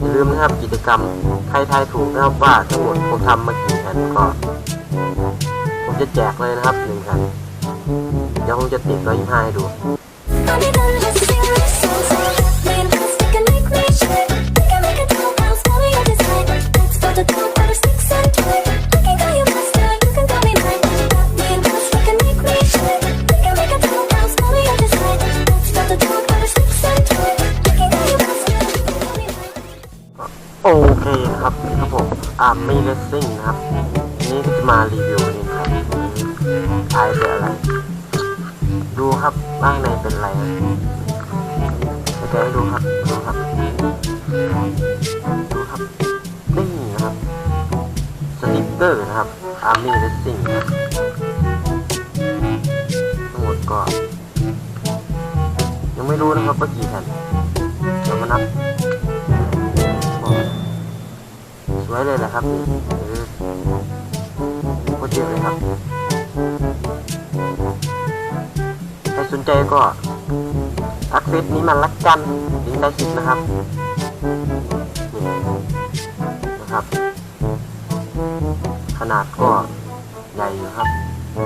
อย่าลืมนะครับกิจกรรมใครทายถูกนะครับว่าทั้งหมดผมทำมากี่แผ่นก็ ผมจะแจกเลยนะครับหนึ่งแผ่นเดี๋ยวผมจะติดร้อยยี่ห้าให้ดู โอเคนะครับครับผมอาร์มี่เลสซิ่งนะครับนนี้ก็จะมารีวิวนี่ครับทายเป็นอะไร ดูครับข้างในเป็นอะไรจะแกะให้ดูครับดูครับดูครับนี่นะครับสติกเกอร์นะครับ Army Racing นะครับทั้งหมดก็ยังไม่รู้นะครับว่ากี่แผ่นเดี๋ยวมานับ สวยเลยแหละครับนี่เออโคตรเยอะเลยครับ ใครสนใจก็ทักเฟซนี้มาลักกันลิงก์ใต้คลิปนะครับนี่นะครับ ขนาดก็ใหญ่อยู่ครับโอ้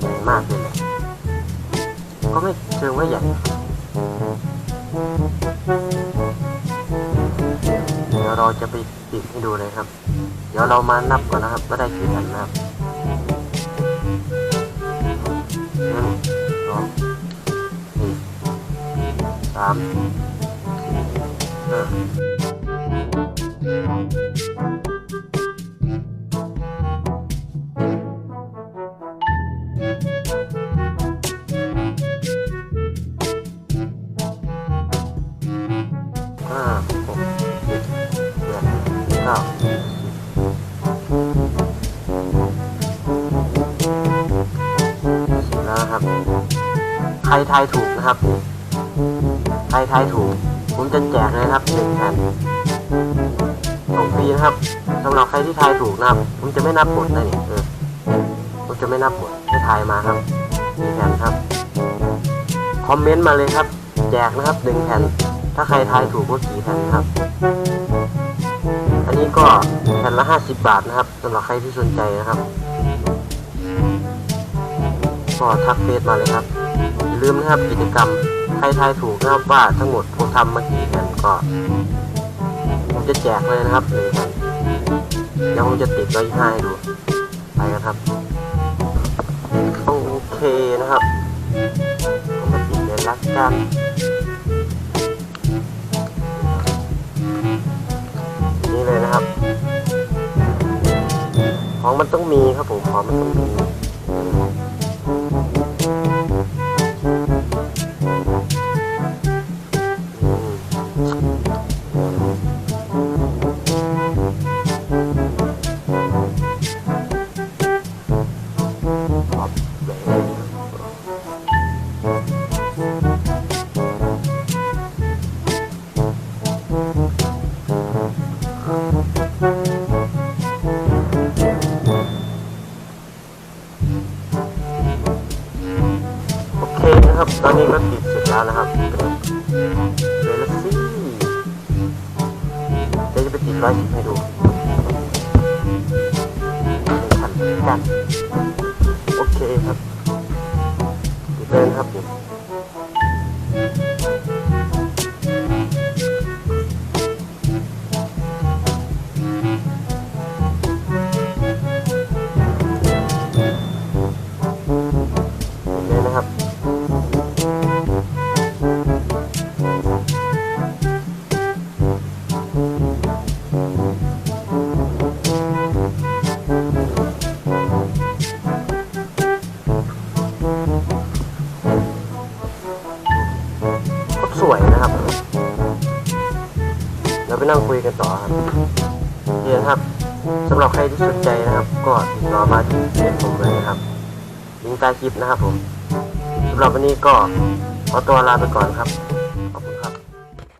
ใหญ่มากเลยแหละก็ไม่เชิงว่าใหญ่ จะไปติดให้ดูเลยครับ เดี๋ยวเรามานับก่อนนะครับ ก็ได้กี่แผ่นนะครับหนึ่งสองสี่สาม รทายถูกนะครับ ใครทายถูก ผมจะแจกเลยนะครับหนึ่งแผ่นของฟรีนะครับสำหรับใครที่ทายถูกนะครับ ผมจะไม่นับบทนะเนี่เออผมจะไม่นับบทให้ทายมาครับหนึ่งแผ่นครับ คอมเมนต์มาเลยครับ แจกนะครับหนึ่งแผ่น ถ้าใครทายถูกว่ากี่แผ่นครับ อันนี้ก็แผ่นละห้าสิบบาทนะครับสำหรับใครที่สนใจนะครับ ก็ทักเฟซมาเลยครับ ลืมนะครับกิจกรรมใครทายถูกนะครับว่าทั้งหมดผมทำมากี่แผ่นก็ผมจะแจกเลยนะครับหนึ่งแผ่นเดี๋ยวผมจะติดร้อยห้าให้ดูไปกันครับโอเคนะครับผมมาติดเลยละกันนี่เลยนะครับ ของมันต้องมีครับผมของมันต้องมี โอเคนะครับ ตอนนี้ก็ติดเสร็จแล้วนะครับเวลซี่เดี๋ยวจะไปติดร้อยสิบให้ดูขันกันโอเคครับติดเลยนครับผมติ วยนะครับ เราไปนั่งคุยกันต่อครับเรียนครับสำหรับใครที่สนใจนะครับ ก็ติดต่อมาที่เพจผมเลยนะครับลิงก์ใต้คลิปนะครับผมสำหรับวันนี้ก็ขอตัวลาไปก่อนครับ